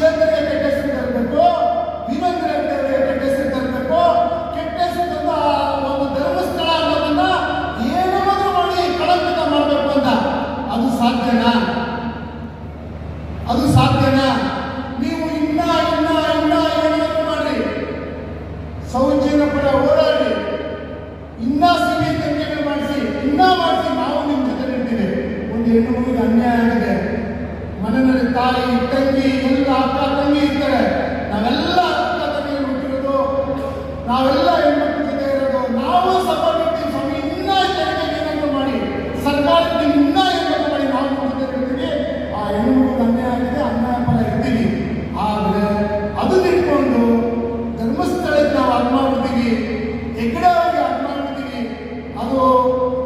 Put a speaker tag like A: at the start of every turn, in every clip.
A: ಶ್ವೇತರಿಗೆ ಕೆಟ್ಟ ಹೆಸರು ತರಬೇಕು ವಿನೋದ್ರಿಗೆ ತರಬೇಕು ಕೆಟ್ಟ ಒಂದು ಧರ್ಮಸ್ಥಳ ಅನ್ನೋದನ್ನ ಏನಾದರೂ ಮಾಡಿ ಕಳಂಕಿತ ಮಾಡಬೇಕು ಅಂತ. ಅದು ಸಾಧ್ಯನಾ? ಅದು ಸಾಧ್ಯನಾ? ನೀವು ಇನ್ನ ಇನ್ನ ಇನ್ನ ಏನಾದರೂ ಮಾಡ್ರಿ. ಸೌಜನ್ಯ ಪರ ಹೋರಾಡಿ ಇನ್ನ ಸಿಹಿ ಮಾಡಿಸಿ, ಇನ್ನ ಮಾಡಿಸಿ ನಾವು ನಿಮ್ಮ ಜೊತೆ ನಿಂತಿದೆ ಒಂದು ಹೆಣ್ಣು ಅನ್ಯಾಯ ಆಗಿದೆ. ಮನೆಯಲ್ಲಿ ತಾಯಿ, ತಂಗಿ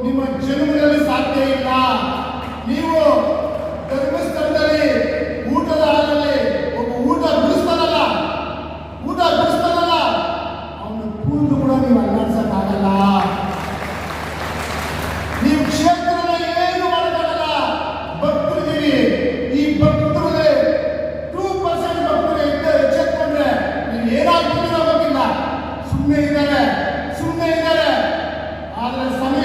A: ನಿಮ್ಮ ಜನ್ಮದಲ್ಲಿ ಸಾಧ್ಯ ಇಲ್ಲ. ನೀವು ಧರ್ಮಸ್ಥಳದಲ್ಲಿ ಊಟದ ಹಾಲಲ್ಲಿ ಒಬ್ಬ ಊಟ ಬಿಡಿಸ್ತಾನಲ್ಲ ಊಟ ಬಿಡಿಸ್ತಾನಲ್ಲ ಅವನ ಕೂದಲು ಕೂಡ ನೀವು ಅಲ್ಲಾಡ್ಸಕ್ಕಾಗಲ್ಲ. ನೀವು ಕ್ಷೇತ್ರ ಏನು ಮಾಡೋಕ್ಕಾಗಲ್ಲ. ಭಕ್ತರಿದ್ದೀವಿ ಈ ಭಕ್ತರಲ್ಲಿ ಟೂ ಪರ್ಸೆಂಟ್ ಭಕ್ತರು ಇದ್ದರೆ ಚೆಕ್ ಮಾಡ್ರೆ ನೀವು ಏನಾಗ್ತೀರಾ ಗೊತ್ತಿಲ್ಲ. ಸುಮ್ಮನೆ ಇದ್ದಾರೆ ಸುಮ್ಮನೆ ಇದ್ದಾರೆ. ಆದರೆ ಸಮಯ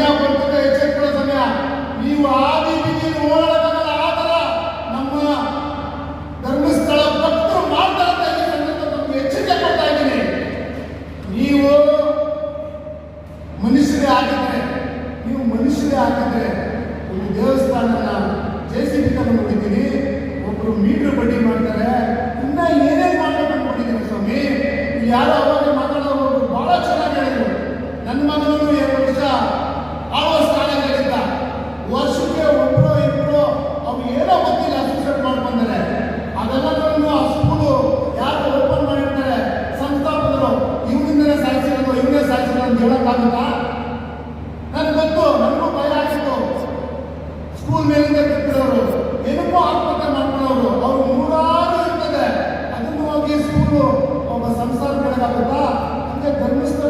A: ನೀವು ಆ ರೀತಿ ನೀವು ಓಡಾಡಬೇಕಲ್ಲ ನಮ್ಮ ಧರ್ಮಸ್ಥಳ ಭಕ್ತರು ಮಾತಾಡ್ತಾ ಇದ್ದೀನಿ ಅನ್ನೋದಕ್ಕೆ ಎಚ್ಚರಿಕೆ ಕೊಡ್ತಾ ಇದ್ದೀನಿ. ನೀವು ಮನುಷ್ಯರೇ ಆಗಿದ್ರೆ, ನೀವು ಮನುಷ್ಯರೇ ಆಗಿದ್ರೆ ಒಂದು ದೇವಸ್ಥಾನನ ಜೆ ಸಿ ಬಿ ತಂದು ಕೊಟ್ಟಿದ್ದೀನಿ ಒಬ್ಬರು ಮೀಟ್ರ್ ಬಡ್ಡಿ ಮಾಡ್ತಾರೆ. ಇನ್ನೂ ಏನೇನು ಮಾಡ್ಬೇಕು ಅಂದ್ಕೊಂಡಿದ್ದೀನಿ ಸ್ವಾಮಿ? ಯಾರೋ जाता म्हणजे धर्मस्थळ